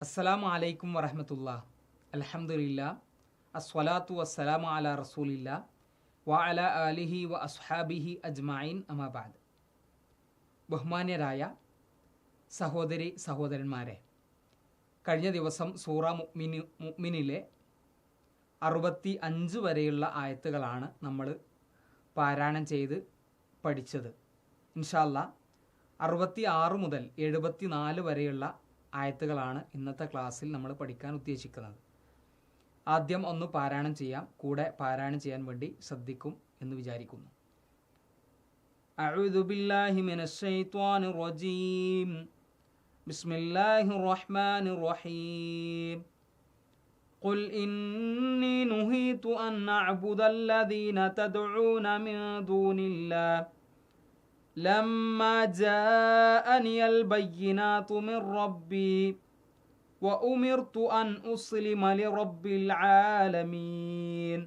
അസ്സലാമു അലൈക്കും വറഹമത്തുള്ള. അലഹമില്ല അസ്വലാത്തു വസ്സലാമു അല റസൂലില്ല. വ അല അലിഹി വ അസ്ഹാബിഹി അജ്മായിൻ അമാബാദ് ബഹുമാന്യരായ സഹോദരി സഹോദരന്മാരെ കഴിഞ്ഞ ദിവസം സൂറ മുഅ്മിനി മുഅ്മിനിലെ അറുപത്തി അഞ്ച് വരെയുള്ള ആയത്തുകളാണ് നമ്മൾ പാരായണം ചെയ്ത് പഠിച്ചത്. ഇൻഷാല്ല അറുപത്തി ആറ് മുതൽ എഴുപത്തി നാല് വരെയുള്ള ആയത്തുകളാണ് ഇന്നത്തെ ക്ലാസ്സിൽ നമ്മൾ പഠിക്കാൻ ഉദ്ദേശിക്കുന്നത് ആദ്യം ഒന്ന് പാരായണം ചെയ്യാം കൂടെ പാരായണം ചെയ്യാൻ വേണ്ടി ശ്രദ്ധിക്കും എന്ന് വിചാരിക്കുന്നു أعوذ بالله من الشيطان الرجيم بسم الله الرحمن الرحيم قل إني نهيت أن أعبد الذين تدعون من دون الله لما جاءني البينات من ربي وأمرت أن أسلم لرب العالمين.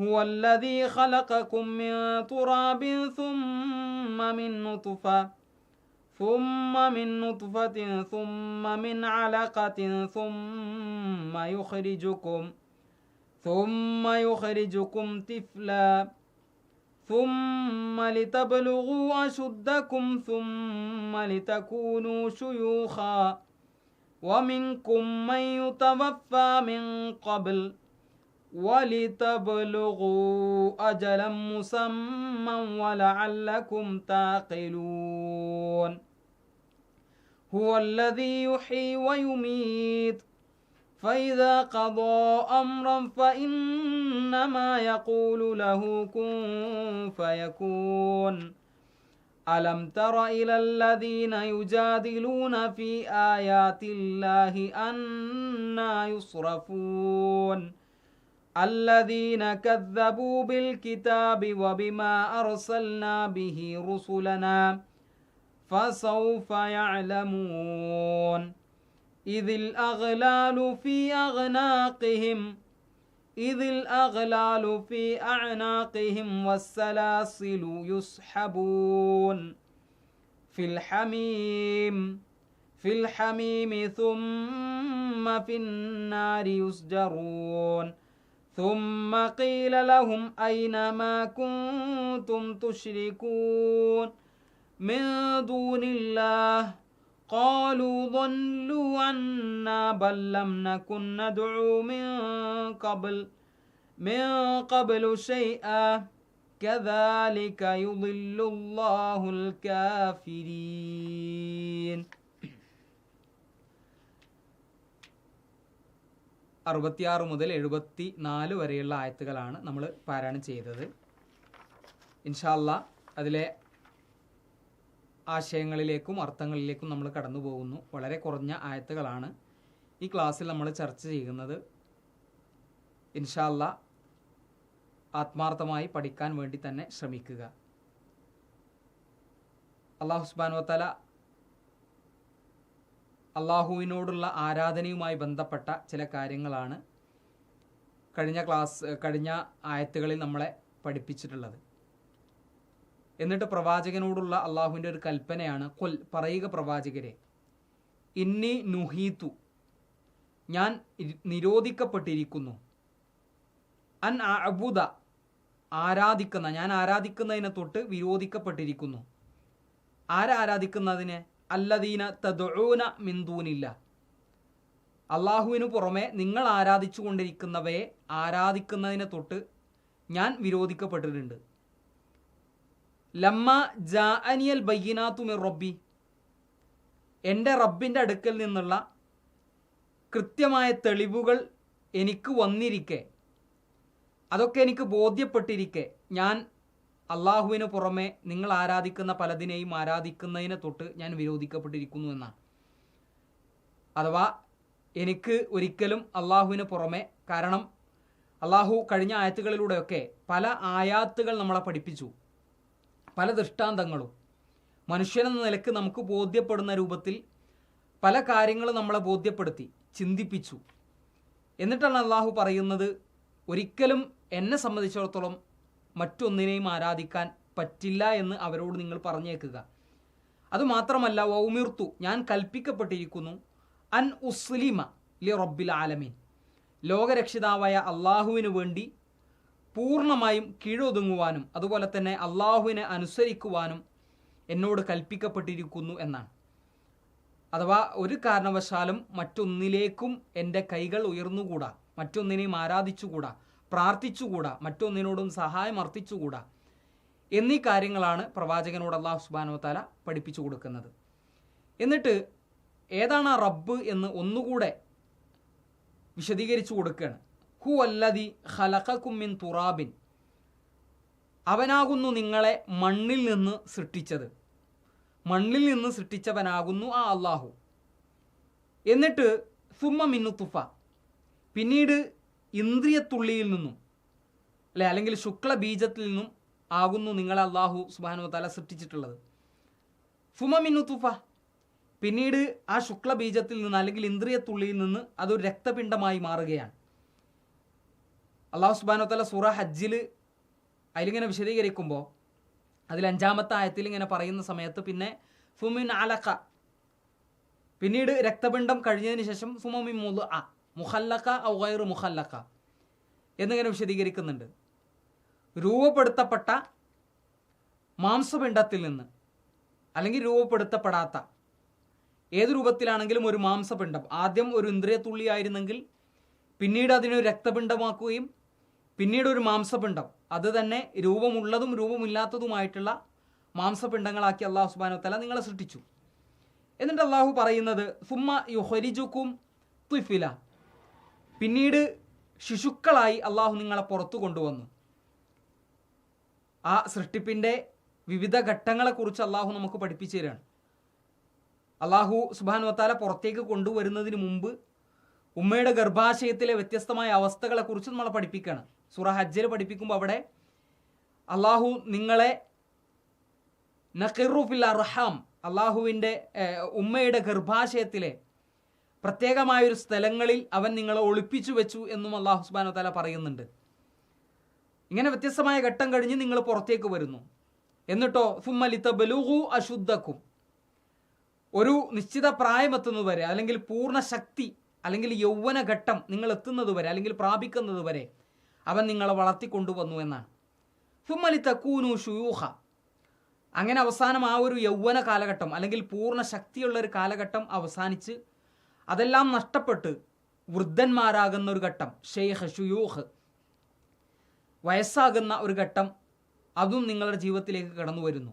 هو الذي خلقكم من تراب ثم من نطفة ثم من نطفة ثم من علقة ثم يخرجكم ثم يخرجكم طفلا. ثم لتبلغوا أشدكم ثم لتكونوا شيوخا. ومنكم من يتوفى من قبل ولتبلغوا أجلا مسمى ولعلكم تعقلون. هو الذي يحيي ويميت. فإذا قضى أمرا فإنما يقول له كن فيكون. ألم تر إلى الذين يجادلون في آيات الله أنا يصرفون؟ الذين كذبوا بالكتاب وبما أرسلنا به رسلنا فسوف يعلمون. إذ الأغلال في أغناقهم إذ الأغلال في أعناقهم والسلاسل يسحبون. في الحميم في الحميم ثم في النار يسجرون. ثم قيل لهم أين ما كنتم تشركون؟ من دون الله قالوا ضلوا عنا بل لم نكن ندعو من قبل من قبل شيئا كذلك يضل الله الكافرين അറുപത്തിയാറ് മുതൽ എഴുപത്തി നാല് വരെയുള്ള ആയത്തുകളാണ് നമ്മൾ പാരായണം ചെയ്തത് ഇൻഷാല്ല അതിലെ ആശയങ്ങളിലേക്കും അർത്ഥങ്ങളിലേക്കും നമ്മൾ കടന്നു പോകുന്നു. വളരെ കുറഞ്ഞ ആയത്തുകളാണ് ഈ ക്ലാസ്സിൽ നമ്മൾ ചർച്ച ചെയ്യുന്നത്. ഇൻഷാല്ല ആത്മാർത്ഥമായി പഠിക്കാൻ വേണ്ടി തന്നെ ശ്രമിക്കുക. അള്ളാഹു സുബാനുവത്തല അള്ളാഹുവിനോടുള്ള ആരാധനയുമായി ബന്ധപ്പെട്ട ചില കാര്യങ്ങളാണ് കഴിഞ്ഞ ക്ലാസ് കഴിഞ്ഞ ആയത്തുകളിൽ നമ്മളെ പഠിപ്പിച്ചിട്ടുള്ളത്. എന്നിട്ട് പ്രവാചകനോടുള്ള അള്ളാഹുവിന്റെ ഒരു കൽപ്പനയാണ് കൊൽ പറയുക പ്രവാചകരെ ഇന്നി നുഹീത്തു ഞാൻ നിരോധിക്കപ്പെട്ടിരിക്കുന്നു. അൻ അബുദ ആരാധിക്കുന്ന ഞാൻ ആരാധിക്കുന്നതിനെ തൊട്ട് വിരോധിക്കപ്പെട്ടിരിക്കുന്നു. ആരാരാധിക്കുന്നതിനെ അല്ലദീന തദൂന മിന്തൂനില്ല അള്ളാഹുവിനു പുറമെ നിങ്ങൾ ആരാധിച്ചു കൊണ്ടിരിക്കുന്നവയെ ആരാധിക്കുന്നതിനെ തൊട്ട് ഞാൻ വിരോധിക്കപ്പെട്ടിട്ടുണ്ട്. ലമ്മ ജാ ജാഅനിയൽ ബയ്യനാത്തുമിർ റബ്ബി. എന്റെ റബ്ബിന്റെ അടുക്കൽ നിന്നുള്ള കൃത്യമായ തെളിവുകൾ എനിക്ക് വന്നിരിക്കെ. അതൊക്കെ എനിക്ക് ബോധ്യപ്പെട്ടിരിക്കെ. ഞാൻ അള്ളാഹുവിന് പുറമെ നിങ്ങൾ ആരാധിക്കുന്ന പലതിനെയും ആരാധിക്കുന്നതിനെ തൊട്ട് ഞാൻ വിരോധിക്കപ്പെട്ടിരിക്കുന്നു എന്നാണ്. അഥവാ എനിക്ക് ഒരിക്കലും അള്ളാഹുവിന് പുറമെ കാരണം അള്ളാഹു കഴിഞ്ഞ ആയത്തുകളിലൂടെയൊക്കെ പല ആയാത്തുകൾ നമ്മളെ പഠിപ്പിച്ചു. പല ദൃഷ്ടാന്തങ്ങളും. മനുഷ്യനെന്ന നിലയ്ക്ക് നമുക്ക് ബോധ്യപ്പെടുന്ന രൂപത്തിൽ പല കാര്യങ്ങളും നമ്മളെ ബോധ്യപ്പെടുത്തി ചിന്തിപ്പിച്ചു. എന്നിട്ടാണ് അള്ളാഹു പറയുന്നത് ഒരിക്കലും എന്നെ സംബന്ധിച്ചിടത്തോളം മറ്റൊന്നിനെയും ആരാധിക്കാൻ പറ്റില്ല എന്ന് അവരോട് നിങ്ങൾ പറഞ്ഞേക്കുക. അതുമാത്രമല്ല വൗമിർത്തു ഞാൻ കൽപ്പിക്കപ്പെട്ടിരിക്കുന്നു അൻ ഉസ്ലിമ ലി റബ്ബിൽ ആലമീൻ. ലോകരക്ഷിതാവായ അള്ളാഹുവിന് വേണ്ടി പൂർണമായും കീഴൊതുങ്ങുവാനും അതുപോലെ തന്നെ അള്ളാഹുവിനെ അനുസരിക്കുവാനും എന്നോട് കൽപ്പിക്കപ്പെട്ടിരിക്കുന്നു എന്നാണ്. അഥവാ ഒരു കാരണവശാലും മറ്റൊന്നിലേക്കും എന്റെ കൈകൾ ഉയർന്നുകൂടാ മറ്റൊന്നിനെയും ആരാധിച്ചുകൂടാ പ്രാർത്ഥിച്ചുകൂടാ മറ്റൊന്നിനോടും സഹായം അർത്ഥിച്ചുകൂടാ എന്നീ കാര്യങ്ങളാണ് പ്രവാചകനോട് അള്ളാഹു സുബാനോ താല പഠിപ്പിച്ചു കൊടുക്കുന്നത്. എന്നിട്ട് ഏതാണ് ആ റബ്ബ് എന്ന് ഒന്നുകൂടെ വിശദീകരിച്ചു കൊടുക്കുകയാണ്. ഹു അല്ലതി ഹലക്കുമിൻ തുറാബിൻ. അവനാകുന്നു നിങ്ങളെ മണ്ണിൽ നിന്ന് സൃഷ്ടിച്ചത്. മണ്ണിൽ നിന്ന് സൃഷ്ടിച്ചവനാകുന്നു ആ അള്ളാഹു. എന്നിട്ട് സുമ്മ മിന്നു തുഫ. പിന്നീട് ഇന്ദ്രിയത്തുള്ളിയിൽ നിന്നും അല്ലെ അല്ലെങ്കിൽ ശുക്ല ബീജത്തിൽ നിന്നും ആകുന്നു നിങ്ങളെ അള്ളാഹു സുബാനു തല സൃഷ്ടിച്ചിട്ടുള്ളത്. സുമ മിന്നു തുഫ. പിന്നീട് ആ ശുക്ല ബീജത്തിൽ നിന്ന് അല്ലെങ്കിൽ ഇന്ദ്രിയത്തുള്ളിയിൽ നിന്ന് അതൊരു രക്തപിണ്ഡമായി മാറുകയാണ്. അള്ളാഹു സുബാനോത്തല തല സൂറ ഹജ്ജിൽ അതിലിങ്ങനെ വിശദീകരിക്കുമ്പോൾ അതിൽ അഞ്ചാമത്തെ ആയത്തിൽ ഇങ്ങനെ പറയുന്ന സമയത്ത് പിന്നെ ഫുമിൻ അലക്ക പിന്നീട് രക്തപിണ്ഡം കഴിഞ്ഞതിന് ശേഷം ഫുമിൻ മുൽ അ മുഹല്ലക്ക ഔവൈർ മുഹല്ലക്ക എന്നിങ്ങനെ വിശദീകരിക്കുന്നുണ്ട്. രൂപപ്പെടുത്തപ്പെട്ട മാംസപിണ്ഡത്തിൽ നിന്ന് അല്ലെങ്കിൽ രൂപപ്പെടുത്തപ്പെടാത്ത ഏത് രൂപത്തിലാണെങ്കിലും ഒരു മാംസപിണ്ഡം. ആദ്യം ഒരു ഇന്ദ്രിയത്തുള്ളിയായിരുന്നെങ്കിൽ പിന്നീട് അതിനെ രക്തപിണ്ഡമാക്കുകയും പിന്നീട് ഒരു മാംസപിണ്ഡം. അത് തന്നെ രൂപമുള്ളതും രൂപമില്ലാത്തതുമായിട്ടുള്ള മാംസപിണ്ഡങ്ങളാക്കി അള്ളാഹു സുബാനു തല നിങ്ങളെ സൃഷ്ടിച്ചു. എന്നിട്ട് അള്ളാഹു പറയുന്നത് സുമ്മ യുഹരിജുക്കും തുഫില. പിന്നീട് ശിശുക്കളായി അള്ളാഹു നിങ്ങളെ പുറത്തു കൊണ്ടുവന്നു. ആ സൃഷ്ടിപ്പിന്റെ വിവിധ ഘട്ടങ്ങളെക്കുറിച്ച് അള്ളാഹു നമുക്ക് പഠിപ്പിച്ചു തരികയാണ് അള്ളാഹു സുബാൻ വത്താല പുറത്തേക്ക് കൊണ്ടുവരുന്നതിന് മുമ്പ് ഉമ്മയുടെ ഗർഭാശയത്തിലെ വ്യത്യസ്തമായ അവസ്ഥകളെക്കുറിച്ച് നമ്മളെ പഠിപ്പിക്കുകയാണ്. സുറ ഹജ്ജിൽ പഠിപ്പിക്കുമ്പോൾ അവിടെ അള്ളാഹു നിങ്ങളെ നഖിറുഫിൽ അർഹാം അള്ളാഹുവിന്റെ ഉമ്മയുടെ ഗർഭാശയത്തിലെ പ്രത്യേകമായൊരു സ്ഥലങ്ങളിൽ അവൻ നിങ്ങളെ ഒളിപ്പിച്ചു വെച്ചു എന്നും അള്ളാഹു സുബാനോ തല പറയുന്നുണ്ട്. ഇങ്ങനെ വ്യത്യസ്തമായ ഘട്ടം കഴിഞ്ഞ് നിങ്ങൾ പുറത്തേക്ക് വരുന്നു. എന്നിട്ടോ ഫുമ്മലിത്ത ബലൂഹു അശുദ്ധക്കും. ഒരു നിശ്ചിത പ്രായമെത്തുന്നതുവരെ അല്ലെങ്കിൽ പൂർണ ശക്തി അല്ലെങ്കിൽ യൗവനഘട്ടം നിങ്ങൾ എത്തുന്നത് വരെ അല്ലെങ്കിൽ പ്രാപിക്കുന്നത് വരെ അവൻ നിങ്ങളെ വളർത്തിക്കൊണ്ടുവന്നു എന്നാണ്. സുമലി തക്കൂനു ഷുയൂഹ. അങ്ങനെ അവസാനം ആ ഒരു യൗവന കാലഘട്ടം അല്ലെങ്കിൽ പൂർണ ശക്തിയുള്ള ഒരു കാലഘട്ടം അവസാനിച്ച് അതെല്ലാം നഷ്ടപ്പെട്ട് വൃദ്ധന്മാരാകുന്ന ഒരു ഘട്ടം ഷെയ്ഖ് ഷുയൂഹ്. വയസ്സാകുന്ന ഒരു ഘട്ടം അതും നിങ്ങളുടെ ജീവിതത്തിലേക്ക് കടന്നു വരുന്നു.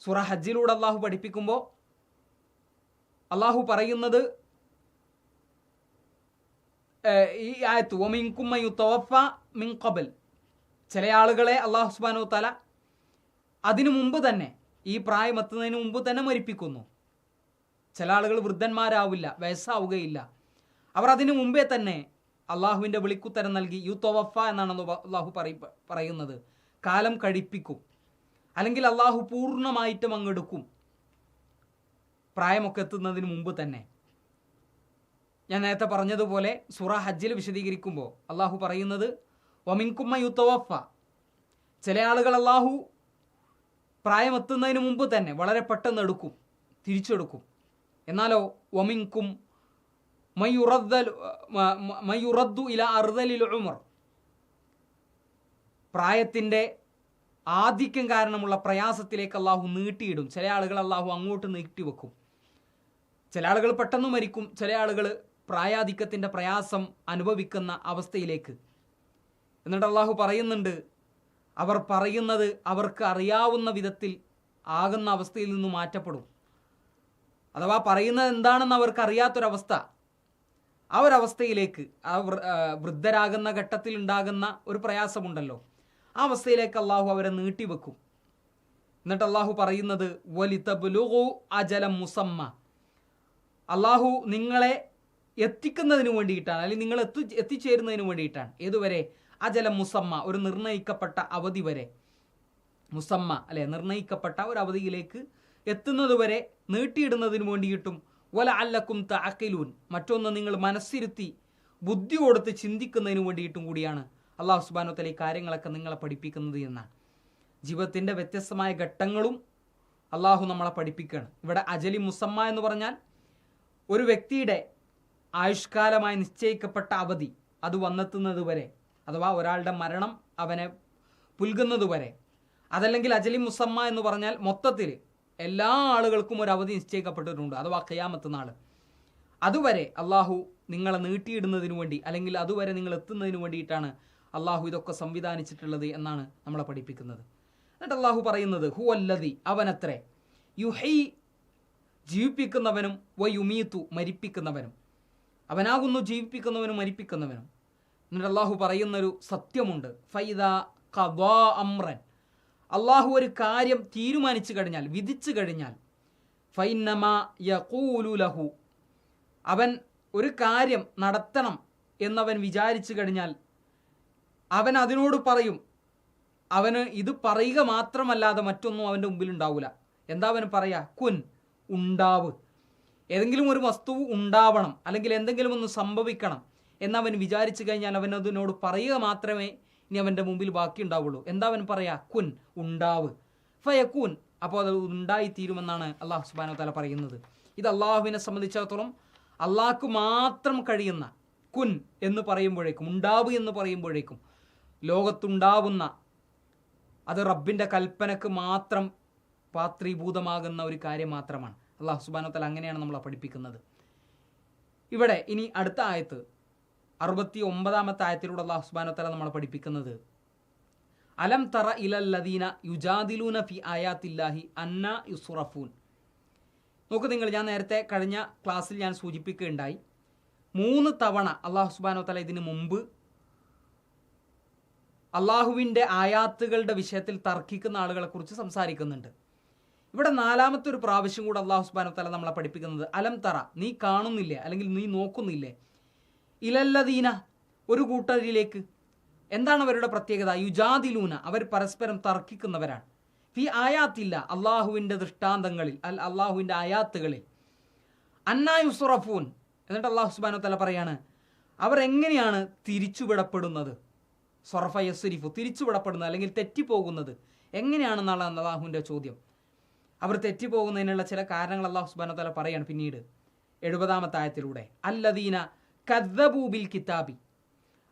സുറ ഹജ്ജിലൂടെ അള്ളാഹു പഠിപ്പിക്കുമ്പോൾ അള്ളാഹു പറയുന്നത് ഈ ആയത്ത് ഒമിൻകുമ്മയു തോഫ മിൻ കബൽ ചില ആളുകളെ അള്ളാഹു സുബാനു തല അതിനു മുമ്പ് തന്നെ ഈ പ്രായമെത്തുന്നതിന് മുമ്പ് തന്നെ മരിപ്പിക്കുന്നു. ചില ആളുകൾ വൃദ്ധന്മാരാവില്ല വയസ്സാവുകയില്ല. അവർ അതിനു മുമ്പേ തന്നെ അള്ളാഹുവിന്റെ വിളിക്കുത്തരം നൽകി യു തോവഫ എന്നാണ് അള്ളാഹു അള്ളാഹു പറയ പറയുന്നത്. കാലം കഴിപ്പിക്കും അല്ലെങ്കിൽ അള്ളാഹു പൂർണമായിട്ടും അങ്ങെടുക്കും പ്രായമൊക്കെ എത്തുന്നതിന് മുമ്പ് തന്നെ. ഞാൻ നേരത്തെ പറഞ്ഞതുപോലെ സുറ ഹജ്ജിൽ വിശദീകരിക്കുമ്പോൾ അള്ളാഹു പറയുന്നത് ഒമിൻകുമ്മ യുത്തവഫ ചില ആളുകൾ അള്ളാഹു പ്രായമെത്തുന്നതിന് മുമ്പ് തന്നെ വളരെ പെട്ടെന്ന് എടുക്കും തിരിച്ചെടുക്കും. എന്നാലോ ഒമിൻകും മയ്യുറദ്ദൽ മയ്യുറദ്ദു ഇല അറുതലിൽ ഉമർ. പ്രായത്തിന്റെ ആധിക്യം കാരണമുള്ള പ്രയാസത്തിലേക്ക് അള്ളാഹു നീട്ടിയിടും. ചില ആളുകൾ അള്ളാഹു അങ്ങോട്ട് നീട്ടിവെക്കും. ചില ആളുകൾ പെട്ടെന്ന് മരിക്കും. ചില ആളുകൾ പ്രായാധിക്യത്തിന്റെ പ്രയാസം അനുഭവിക്കുന്ന അവസ്ഥയിലേക്ക്. എന്നിട്ട് അള്ളാഹു പറയുന്നുണ്ട് അവർ പറയുന്നത് അവർക്ക് അറിയാവുന്ന വിധത്തിൽ ആകുന്ന അവസ്ഥയിൽ നിന്ന് മാറ്റപ്പെടും. അഥവാ പറയുന്നത് എന്താണെന്ന് അവർക്ക് അറിയാത്തൊരവസ്ഥ ആ ഒരവസ്ഥയിലേക്ക് ആ വൃദ്ധരാകുന്ന ഘട്ടത്തിൽ ഉണ്ടാകുന്ന ഒരു പ്രയാസമുണ്ടല്ലോ ആ അവസ്ഥയിലേക്ക് അള്ളാഹു അവരെ നീട്ടിവെക്കും. എന്നിട്ട് അള്ളാഹു പറയുന്നത് വലിതബ്ലുഗു അജലം മുസമ്മ. അള്ളാഹു നിങ്ങളെ എത്തിക്കുന്നതിന് വേണ്ടിയിട്ടാണ് അല്ലെങ്കിൽ നിങ്ങൾ എത്തി എത്തിച്ചേരുന്നതിന് വേണ്ടിയിട്ടാണ്. ഏതുവരെ? അജലം മുസമ്മ ഒരു നിർണയിക്കപ്പെട്ട അവധി വരെ. മുസമ്മ അല്ലെ? നിർണയിക്കപ്പെട്ട ഒരു അവധിയിലേക്ക് എത്തുന്നത് വരെ നീട്ടിയിടുന്നതിന് വേണ്ടിയിട്ടും വല അല്ലക്കും തഅക്കിലൂൻ മറ്റൊന്ന് നിങ്ങൾ മനസ്സിരുത്തി ബുദ്ധി കൊടുത്ത് ചിന്തിക്കുന്നതിന് വേണ്ടിയിട്ടും കൂടിയാണ് അള്ളാഹു സുബാനോത്തല തല ഈ കാര്യങ്ങളൊക്കെ നിങ്ങളെ പഠിപ്പിക്കുന്നത് എന്നാണ്. ജീവിതത്തിന്റെ വ്യത്യസ്തമായ ഘട്ടങ്ങളും അള്ളാഹു നമ്മളെ പഠിപ്പിക്കുകയാണ്. ഇവിടെ അജലി മുസമ്മ എന്ന് പറഞ്ഞാൽ ഒരു വ്യക്തിയുടെ ആയുഷ്കാലമായി നിശ്ചയിക്കപ്പെട്ട അവധി അത് വന്നെത്തുന്നത് വരെ അഥവാ ഒരാളുടെ മരണം അവനെ പുൽകുന്നത് വരെ അതല്ലെങ്കിൽ അജലി മുസമ്മ എന്ന് പറഞ്ഞാൽ മൊത്തത്തിൽ എല്ലാ ആളുകൾക്കും ഒരു അവധി നിശ്ചയിക്കപ്പെട്ടിട്ടുണ്ട് അഥവാ ഖിയാമത്ത് നാൾ അതുവരെ അള്ളാഹു നിങ്ങളെ നീട്ടിയിടുന്നതിന് വേണ്ടി അല്ലെങ്കിൽ അതുവരെ നിങ്ങൾ എത്തുന്നതിന് വേണ്ടിയിട്ടാണ് അള്ളാഹു ഇതൊക്കെ സംവിധാനിച്ചിട്ടുള്ളത് എന്നാണ് നമ്മളെ പഠിപ്പിക്കുന്നത്. എന്നിട്ട് അള്ളാഹു പറയുന്നത് ഹു അല്ലതി അവനത്രേ. യുഹൈ ജീവിപ്പിക്കുന്നവനും വ യുമീത്തു മരിപ്പിക്കുന്നവനും. അവനാകുന്നു ജീവിപ്പിക്കുന്നവനും മരിപ്പിക്കുന്നവനും. എന്നിട്ട് അള്ളാഹു പറയുന്നൊരു സത്യമുണ്ട്. ഫൈദ ഖദാ അമ്രൻ. അള്ളാഹു ഒരു കാര്യം തീരുമാനിച്ചു കഴിഞ്ഞാൽ വിധിച്ചു കഴിഞ്ഞാൽ ഫൈനമ യഖൂലു ലഹു. അവൻ ഒരു കാര്യം നടത്തണം എന്നവൻ വിചാരിച്ചു കഴിഞ്ഞാൽ അവൻ അതിനോട് പറയും. അവന് ഇത് പറയുക മാത്രമല്ലാതെ മറ്റൊന്നും അവന്റെ മുമ്പിൽ ഉണ്ടാവില്ല എന്താ അവന് പറയാ? കുൻ ഉണ്ടാവ്. ഏതെങ്കിലും ഒരു വസ്തു ഉണ്ടാവണം അല്ലെങ്കിൽ എന്തെങ്കിലും ഒന്ന് സംഭവിക്കണം എന്നവൻ വിചാരിച്ചു കഴിഞ്ഞാൽ അവൻ അതിനോട് പറയുക മാത്രമേ ഇനി അവന്റെ മുമ്പിൽ ബാക്കി ഉണ്ടാവുള്ളൂ. എന്താ അവൻ പറയാ? കുൻ ഉണ്ടാവ്. ഫയക്കൂൻ. അപ്പോൾ അത് ഉണ്ടായിത്തീരുമെന്നാണ് അള്ളാഹു സുബാനോ തല പറയുന്നത്. ഇത് അള്ളാഹുവിനെ സംബന്ധിച്ചിടത്തോളം അള്ളാഹ്ക്ക് മാത്രം കഴിയുന്ന കുൻ എന്ന് പറയുമ്പോഴേക്കും ഉണ്ടാവ് എന്ന് പറയുമ്പോഴേക്കും ലോകത്തുണ്ടാവുന്ന അത് റബ്ബിന്റെ കൽപ്പനക്ക് മാത്രം പാത്രീഭൂതമാകുന്ന ഒരു കാര്യം മാത്രമാണ്. അള്ളാഹു സുബാനോ തല അങ്ങനെയാണ് നമ്മളെ പഠിപ്പിക്കുന്നത്. ഇവിടെ ഇനി അടുത്ത ആയത്ത് അറുപത്തി ഒമ്പതാമത്തെ ആയത്തിലൂടെ അള്ളാഹു സുബാനോ തല നമ്മളെ പഠിപ്പിക്കുന്നത് അലം തറ ഇലല്ലദീന യുജാദിലൂന ഫി ആയാത്തില്ലാഹി അന്ന യുസുറഫൂൻ. നോക്ക് നിങ്ങൾ ഞാൻ നേരത്തെ കഴിഞ്ഞ ക്ലാസ്സിൽ ഞാൻ സൂചിപ്പിക്കുകയുണ്ടായി മൂന്ന് തവണ അള്ളാഹു സുബാനോ തല ഇതിനു മുമ്പ് അള്ളാഹുവിന്റെ ആയാത്തുകളുടെ വിഷയത്തിൽ തർക്കിക്കുന്ന ആളുകളെക്കുറിച്ച് സംസാരിക്കുന്നുണ്ട്. ഇവിടെ നാലാമത്തെ ഒരു പ്രാവശ്യം കൂടെ അള്ളാഹു സുബാന തല നമ്മളെ പഠിപ്പിക്കുന്നത് അലം തറ നീ കാണുന്നില്ലേ? അല്ലെങ്കിൽ നീ നോക്കുന്നില്ലേ? ഇലല്ലദീന ഒരു കൂട്ടരിലേക്ക്. എന്താണ് അവരുടെ പ്രത്യേകത? യുജാദിലൂന അവർ പരസ്പരം തർക്കിക്കുന്നവരാണ്. ഫി ആയാത്തില്ല അള്ളാഹുവിന്റെ ദൃഷ്ടാന്തങ്ങളിൽ അൽ അള്ളാഹുവിന്റെ ആയാത്തുകളിൽ. അന്നാ യുസുറഫൂൻ എന്നിട്ട് അള്ളാഹു സുബാനോ തല പറയാണ് അവർ എങ്ങനെയാണ് തിരിച്ചുവിടപ്പെടുന്നത്? സൊറഫ യസുരിഫു തിരിച്ചുവിടപ്പെടുന്നത് അല്ലെങ്കിൽ തെറ്റിപ്പോകുന്നത്? എങ്ങനെയാണെന്നാണ് അള്ളാഹുവിന്റെ ചോദ്യം. അവർ തെറ്റിപ്പോകുന്നതിനുള്ള ചില കാരണങ്ങൾ അള്ളാഹു സുബാനോ തല പറയാണ് പിന്നീട്. എഴുപതാമത്തെ ആയത്തിലൂടെ അല്ലദീന കദ്ദബൂബിൽ കിതാബി.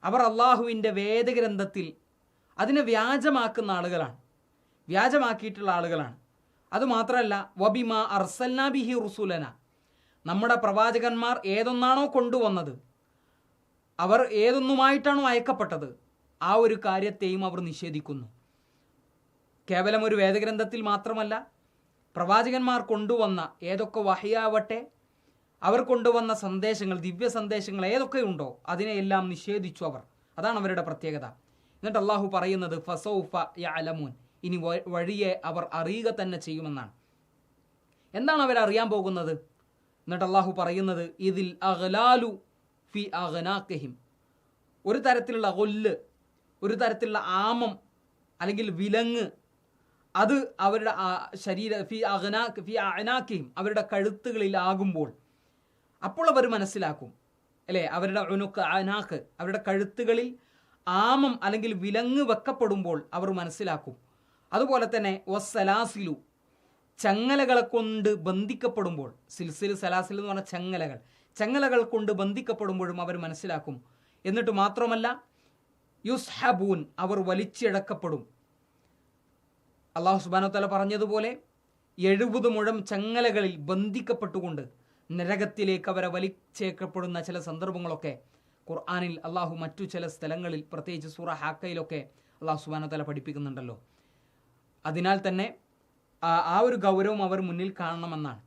അവർ അള്ളാഹുവിന്റെ വേദഗ്രന്ഥത്തിൽ അതിനെ വ്യാജമാക്കുന്ന ആളുകളാണ്. വ്യാജമാക്കിയിട്ടുള്ള ആളുകളാണ്. അതുമാത്രമല്ല വബിമ അർസൽന ബിഹി റുസുലന. നമ്മുടെ പ്രവാചകന്മാർ ഏതൊന്നാണോ കൊണ്ടുവന്നത് അവർ ഏതൊന്നുമായിട്ടാണോ അയക്കപ്പെട്ടത് ആ ഒരു കാര്യത്തെയും അവർ നിഷേധിക്കുന്നു. കേവലം ഒരു വേദഗ്രന്ഥത്തിൽ മാത്രമല്ല പ്രവാചകന്മാർ കൊണ്ടുവന്ന ഏതൊക്കെ വഹിയാവട്ടെ അവർ കൊണ്ടുവന്ന സന്ദേശങ്ങൾ ദിവ്യ സന്ദേശങ്ങൾ ഏതൊക്കെ ഉണ്ടോ അതിനെയെല്ലാം നിഷേധിച്ചു അവർ. അതാണ് അവരുടെ പ്രത്യേകത. എന്നിട്ട് അള്ളാഹു പറയുന്നത് ഫസൗഫ യഅലമൂൻ. ഇനി വഴിയെ അവർ അറിയുക തന്നെ ചെയ്യുമെന്നാണ്. എന്താണ് അവർ അറിയാൻ പോകുന്നത്? എന്നിട്ട് അള്ളാഹു പറയുന്നത് ഇതിൽ അഹ്ലാലു ഫി അഗ്നാക്കഹിം ഒരു തരത്തിലുള്ള കൊല്ല് ഒരു തരത്തിലുള്ള ആമം അല്ലെങ്കിൽ വിലങ്ങ് അത് അവരുടെ ശരീര ഫി അഗ്നാ ഫി അനാക്കിയും അവരുടെ കഴുത്തുകളിൽ ആകുമ്പോൾ അപ്പോൾ അവർ മനസ്സിലാക്കും. അല്ലേ? അവരുടെ ഉനുക്ക് അനാക്ക് അവരുടെ കഴുത്തുകളിൽ ആമം അല്ലെങ്കിൽ വിലങ്ങ് വെക്കപ്പെടുമ്പോൾ അവർ മനസ്സിലാക്കും. അതുപോലെ തന്നെ ഒസലാസിലു ചങ്ങലകളെ കൊണ്ട് ബന്ധിക്കപ്പെടുമ്പോൾ സിൽസിൽ സലാസിൽ എന്ന് പറഞ്ഞ ചങ്ങലകൾ ചങ്ങലകൾ കൊണ്ട് ബന്ധിക്കപ്പെടുമ്പോഴും അവർ മനസ്സിലാക്കും. എന്നിട്ട് മാത്രമല്ല യുസ്ഹബൂൻ അവർ വലിച്ചിഴക്കപ്പെടും. അള്ളാഹു സുബാനോത്തല തല പറഞ്ഞതുപോലെ എഴുപത് മുഴം ചങ്ങലകളിൽ ബന്ധിക്കപ്പെട്ടുകൊണ്ട് നരകത്തിലേക്ക് അവരെ വലിച്ചേക്കപ്പെടുന്ന ചില സന്ദർഭങ്ങളൊക്കെ ഖുർആാനിൽ അള്ളാഹു മറ്റു ചില സ്ഥലങ്ങളിൽ പ്രത്യേകിച്ച് സൂറ ഹാക്കയിലൊക്കെ അള്ളാഹു സുബാനോത്തല തല പഠിപ്പിക്കുന്നുണ്ടല്ലോ. അതിനാൽ തന്നെ ആ- ആ ഒരു ഗൗരവം അവർ മുന്നിൽ കാണണമെന്നാണ്.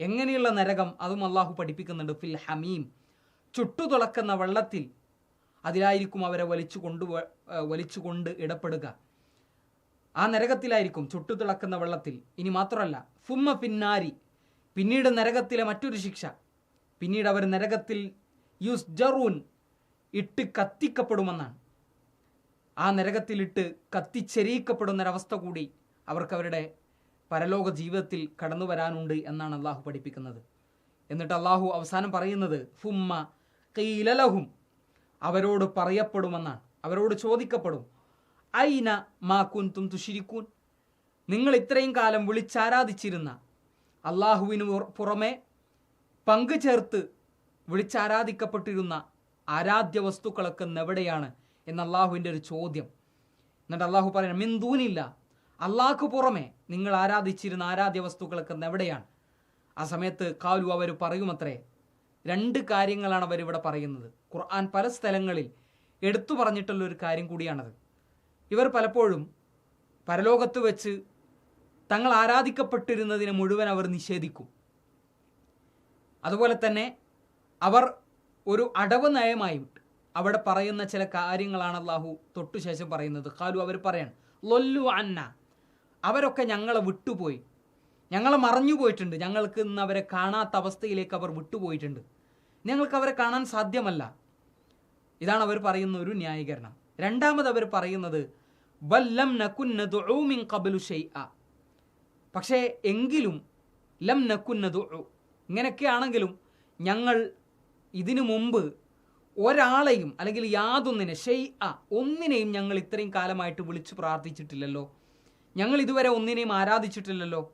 എങ്ങനെയുള്ള നരകം അതും അള്ളാഹു പഠിപ്പിക്കുന്നുണ്ട്. ഫിൽ ഹമീം ചുട്ടുതുളക്കുന്ന വെള്ളത്തിൽ അതിലായിരിക്കും അവരെ വലിച്ചു കൊണ്ടു വലിച്ചുകൊണ്ട് ഇടപെടുക ആ നരകത്തിലായിരിക്കും ചുട്ടുതിളക്കുന്ന വെള്ളത്തിൽ. ഇനി മാത്രമല്ല ഫുമ്മ പിന്നാരി പിന്നീട് നരകത്തിലെ മറ്റൊരു ശിക്ഷ. പിന്നീട് അവർ നരകത്തിൽ യുസ് ജറൂൻ ഇട്ട് കത്തിക്കപ്പെടുമെന്നാണ്. ആ നരകത്തിലിട്ട് കത്തിച്ചെരിയിക്കപ്പെടുന്നൊരവസ്ഥ കൂടി അവർക്കവരുടെ പരലോക ജീവിതത്തിൽ കടന്നു വരാനുണ്ട് എന്നാണ് അള്ളാഹു പഠിപ്പിക്കുന്നത്. എന്നിട്ട് അള്ളാഹു അവസാനം പറയുന്നത് ഫുമ്മ കീലലഹും അവരോട് പറയപ്പെടുമെന്നാണ്. അവരോട് ചോദിക്കപ്പെടും ഐന മാ കുന്തും തുഷിരിക്കൂൻ നിങ്ങൾ ഇത്രയും കാലം വിളിച്ചാരാധിച്ചിരുന്ന അള്ളാഹുവിന് പുറ- പുറമെ പങ്കു ചേർത്ത് വിളിച്ചാരാധിക്കപ്പെട്ടിരുന്ന ആരാധ്യ വസ്തുക്കളൊക്കെ എവിടെയാണ് എന്ന അള്ളാഹുവിന്റെ ഒരു ചോദ്യം. എന്നിട്ട് അള്ളാഹു പറയണം മിന്തൂനില്ല അള്ളാഹ്ക്ക് പുറമെ നിങ്ങൾ ആരാധിച്ചിരുന്ന ആരാധ്യ വസ്തുക്കളൊക്കെ എവിടെയാണ്? ആ സമയത്ത് കാലു അവർ പറയുമത്രേ രണ്ട് കാര്യങ്ങളാണ് അവരിവിടെ പറയുന്നത്. ഖുർആൻ പല സ്ഥലങ്ങളിൽ എടുത്തു പറഞ്ഞിട്ടുള്ള ഒരു കാര്യം കൂടിയാണത്. ഇവർ പലപ്പോഴും പരലോകത്ത് വെച്ച് തങ്ങൾ ആരാധിക്കപ്പെട്ടിരുന്നതിനെ മുഴുവൻ അവർ നിഷേധിക്കും. അതുപോലെ തന്നെ അവർ ഒരു അടവ് നയമായിട്ട് അവിടെ പറയുന്ന ചില കാര്യങ്ങളാണ് അള്ളാഹു തൊട്ടുശേഷം പറയുന്നത്. കാലു അവർ പറയാണ് ലൊല്ലു അന്ന. അവരൊക്കെ ഞങ്ങളെ വിട്ടുപോയി. ഞങ്ങളെ മറഞ്ഞു പോയിട്ടുണ്ട്. ഞങ്ങൾക്ക് ഇന്ന് അവരെ കാണാത്ത അവസ്ഥയിലേക്ക് അവർ വിട്ടുപോയിട്ടുണ്ട്. ഞങ്ങൾക്ക് അവരെ കാണാൻ സാധ്യമല്ല. ഇതാണ് അവർ പറയുന്ന ഒരു ന്യായീകരണം. രണ്ടാമത് അവർ പറയുന്നത് വല്ലം നകുന്ന ദുഊമിൻ ഖബ്ലു ഷൈഅ. പക്ഷേ എങ്കിലും ലം നക്കുന്ന ദുഉ ഇങ്ങനെയൊക്കെയാണെങ്കിലും ഞങ്ങൾ ഇതിനു മുമ്പ് ഒരാളെയും അല്ലെങ്കിൽ യാതൊന്നിനെ ഷെയ് അ ഒന്നിനെയും ഞങ്ങൾ ഇത്രയും കാലമായിട്ട് വിളിച്ചു പ്രാർത്ഥിച്ചിട്ടില്ലല്ലോ. ഞങ്ങൾ ഇതുവരെ ഒന്നിനെയും ആരാധിച്ചിട്ടില്ലല്ലോ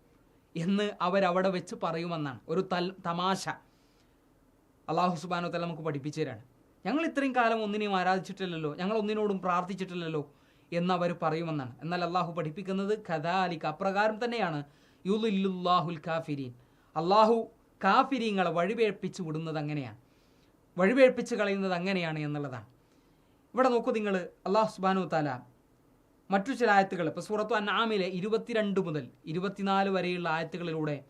എന്ന് അവരവിടെ വെച്ച് പറയുമെന്നാണ്. ഒരു തൽ തമാശ. അള്ളാഹു സുബാനോ തല നമുക്ക് പഠിപ്പിച്ചു തരാണ്. ഞങ്ങൾ ഇത്രയും കാലം ഒന്നിനെയും ആരാധിച്ചിട്ടില്ലല്ലോ. ഞങ്ങൾ ഒന്നിനോടും പ്രാർത്ഥിച്ചിട്ടില്ലല്ലോ. എന്ന് അവർ പറയുമെന്നാണ്. എന്നാൽ അള്ളാഹു പഠിപ്പിക്കുന്നത് കഥാലിക്ക് അപ്രകാരം തന്നെയാണ്. യുലുല്ലാഹുൽ കാഫിരീൻ. അള്ളാഹു കാഫിരീങ്ങളെ വഴിപേഴ്പ്പിച്ച് വിടുന്നത് അങ്ങനെയാണ് വഴിവേഴ്പ്പിച്ച് കളയുന്നത് അങ്ങനെയാണ് എന്നുള്ളതാണ്. ഇവിടെ നോക്കൂ നിങ്ങൾ അള്ളാഹു സുബാനു താല മറ്റു ചില ആയത്തുകൾ. ഇപ്പോൾ സൂറത്തു അന്നാമിലെ ഇരുപത്തിരണ്ട് മുതൽ ഇരുപത്തിനാല് വരെയുള്ള ആയത്തുകളിലൂടെ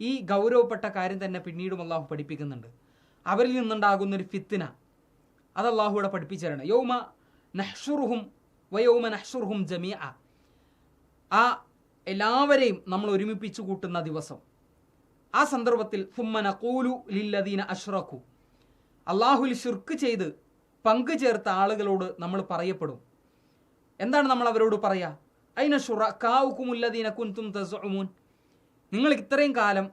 ഈ ഗൗരവപ്പെട്ട കാര്യം തന്നെ പിന്നീടും അള്ളാഹു പഠിപ്പിക്കുന്നുണ്ട്. അവരിൽ നിന്നുണ്ടാകുന്നൊരു ഫിത്തിന അത് അള്ളാഹു ഇവിടെ പഠിപ്പിച്ചു തരണം. യൗമ നഹ്ഷുറുഹും വയോമ നഹ്ഷുർഹും ജമീഅ. ആ എല്ലാവരെയും നമ്മൾ ഒരുമിപ്പിച്ച് കൂട്ടുന്ന ദിവസം. ആ സന്ദർഭത്തിൽ ഫുമ്മന കൂലു ലില്ലദീന അഷ്റഖു. അള്ളാഹുൽ ഷിർക്ക് ചെയ്ത് പങ്കു ചേർത്ത ആളുകളോട് നമ്മൾ പറയപ്പെടും. എന്താണ് നമ്മൾ അവരോട് പറയാ? അയിന ഷുറ കാവുക്കുമുല്ലദീന കുൻതും തസുമൂൻ നിങ്ങൾ ഇത്രയും കാലം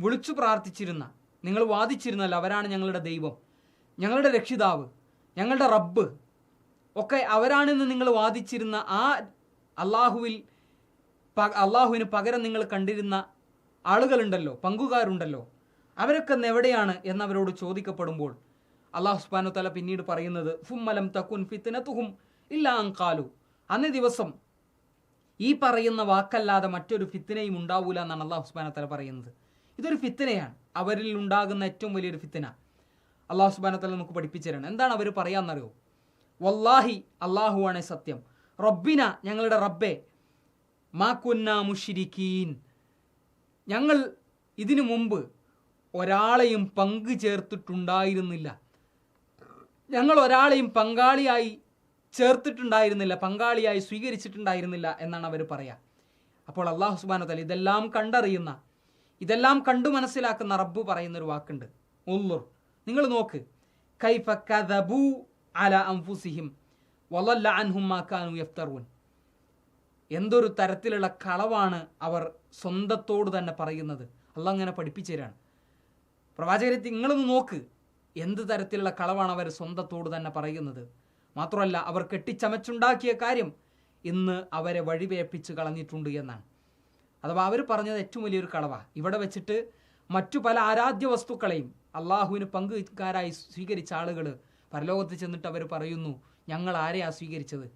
വിളിച്ചു പ്രാർത്ഥിച്ചിരുന്ന നിങ്ങൾ വാദിച്ചിരുന്നല്ലോ അവരാണ് ഞങ്ങളുടെ ദൈവം. ഞങ്ങളുടെ രക്ഷിതാവ് ഞങ്ങളുടെ റബ്ബ് ഒക്കെ അവരാണെന്ന് നിങ്ങൾ വാദിച്ചിരുന്ന ആ അള്ളാഹുവിൽ അള്ളാഹുവിന് പകരം നിങ്ങൾ കണ്ടിരുന്ന ആളുകളുണ്ടല്ലോ പങ്കുകാരുണ്ടല്ലോ. അവരൊക്കെ എവിടെയാണ് എന്നവരോട് ചോദിക്കപ്പെടുമ്പോൾ അള്ളാഹു സുബാനു തല പിന്നീട് പറയുന്നത് ഫുമ്മലം തക്കുൻ ഫിത്തിനത്തുഹും ഇല്ലാ അങ്കാലു അന്നേ ദിവസം ഈ പറയുന്ന വാക്കല്ലാതെ മറ്റൊരു ഫിത്തിനയും ഉണ്ടാവൂല എന്നാണ് അള്ളാഹു സുബാന തല പറയുന്നത്. ഇതൊരു ഫിത്തിനയാണ് അവരിൽ ഉണ്ടാകുന്ന ഏറ്റവും വലിയൊരു ഫിത്തിന അള്ളാഹു സുബാന തല നമുക്ക് പഠിപ്പിച്ചു തരണം. എന്താണ് അവർ പറയാമെന്നറിയോ വല്ലാഹി അള്ളാഹുവാണ് സത്യം. റബ്ബിന ഞങ്ങളുടെ റബ്ബെ. മാ കുന്നാ മുഷിരിക്കീൻ ഞങ്ങൾ ഇതിനു മുമ്പ് ഒരാളെയും പങ്കു ചേർത്തിട്ടുണ്ടായിരുന്നില്ല. ഞങ്ങൾ ഒരാളെയും പങ്കാളിയായി ചേർത്തിട്ടുണ്ടായിരുന്നില്ല പങ്കാളിയായി സ്വീകരിച്ചിട്ടുണ്ടായിരുന്നില്ല എന്നാണ് അവർ പറയുക അപ്പോൾ അള്ളാഹു സുബാന തല ഇതെല്ലാം കണ്ടറിയുന്ന ഇതെല്ലാം കണ്ടു മനസ്സിലാക്കുന്ന റബ്ബ് പറയുന്നൊരു വാക്കുണ്ട്. ഉള്ളുർ. നിങ്ങൾ നോക്ക്. കൈഫ കദബു അല അംഫുസിഹിം വലല്ല അൻഹുമാക്കാനു യഫ്തറൂൻ. എന്തൊരു തരത്തിലുള്ള കളവാണ് അവർ സ്വന്തത്തോട് തന്നെ പറയുന്നത്. അല്ല അങ്ങനെ പഠിപ്പിച്ചു തരാണ്. പ്രവാചകരെ നിങ്ങളൊന്ന് നോക്ക് എന്ത് തരത്തിലുള്ള കളവാണ് അവർ സ്വന്തത്തോട് തന്നെ പറയുന്നത്. മാത്രമല്ല അവർ കെട്ടിച്ചമച്ചുണ്ടാക്കിയ കാര്യം ഇന്ന് അവരെ വഴിവേപ്പിച്ച് കളഞ്ഞിട്ടുണ്ട് എന്നാണ്. അഥവാ അവർ പറഞ്ഞത് ഏറ്റവും വലിയൊരു കളവാണ് ഇവിടെ വെച്ചിട്ട് മറ്റു പല ആരാധ്യ വസ്തുക്കളെയും അള്ളാഹുവിന് പങ്കുകാരായി സ്വീകരിച്ച ആളുകൾ പരലോകത്ത് ചെന്നിട്ട് അവർ പറയുന്നു ഞങ്ങൾ ആരെയാ സ്വീകരിച്ചത്?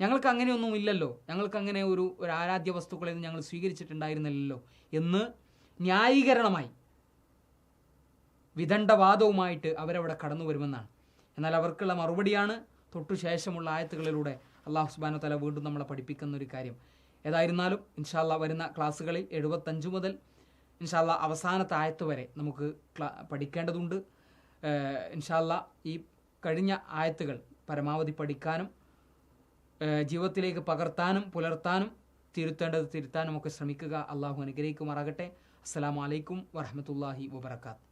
ഞങ്ങൾക്ക് അങ്ങനെയൊന്നും ഇല്ലല്ലോ. ഞങ്ങൾക്ക് അങ്ങനെ ഒരു ഒരു ആരാധ്യ വസ്തുക്കളെ ഞങ്ങൾ സ്വീകരിച്ചിട്ടുണ്ടായിരുന്നില്ലല്ലോ എന്ന് ന്യായീകരണമായി വിദണ്ഡവാദവുമായിട്ട് അവരവിടെ കടന്നു വരുമെന്നാണ്. എന്നാൽ അവർക്കുള്ള മറുപടിയാണ് തൊട്ടു ശേഷമുള്ള ആയത്തുകളിലൂടെ അള്ളാഹു സുബാനു തല വീണ്ടും നമ്മളെ പഠിപ്പിക്കുന്ന ഒരു കാര്യം. ഏതായിരുന്നാലും ഇൻഷാല്ല വരുന്ന ക്ലാസ്സുകളിൽ എഴുപത്തഞ്ച് മുതൽ ഇൻഷാല്ല അവസാനത്തെ ആയത്ത് വരെ നമുക്ക് പഠിക്കേണ്ടതുണ്ട്. ഇൻഷാല്ല ഈ കഴിഞ്ഞ ആയത്തുകൾ പരമാവധി പഠിക്കാനും ജീവിതത്തിലേക്ക് പകർത്താനും പുലർത്താനും തിരുത്തേണ്ടത് തിരുത്താനും ഒക്കെ ശ്രമിക്കുക. അള്ളാഹു അനുഗ്രഹിക്കുമാറാകട്ടെ. അസ്സാം വലൈക്കും വറഹമത്തല്ലാഹി വബർക്കാത്ത്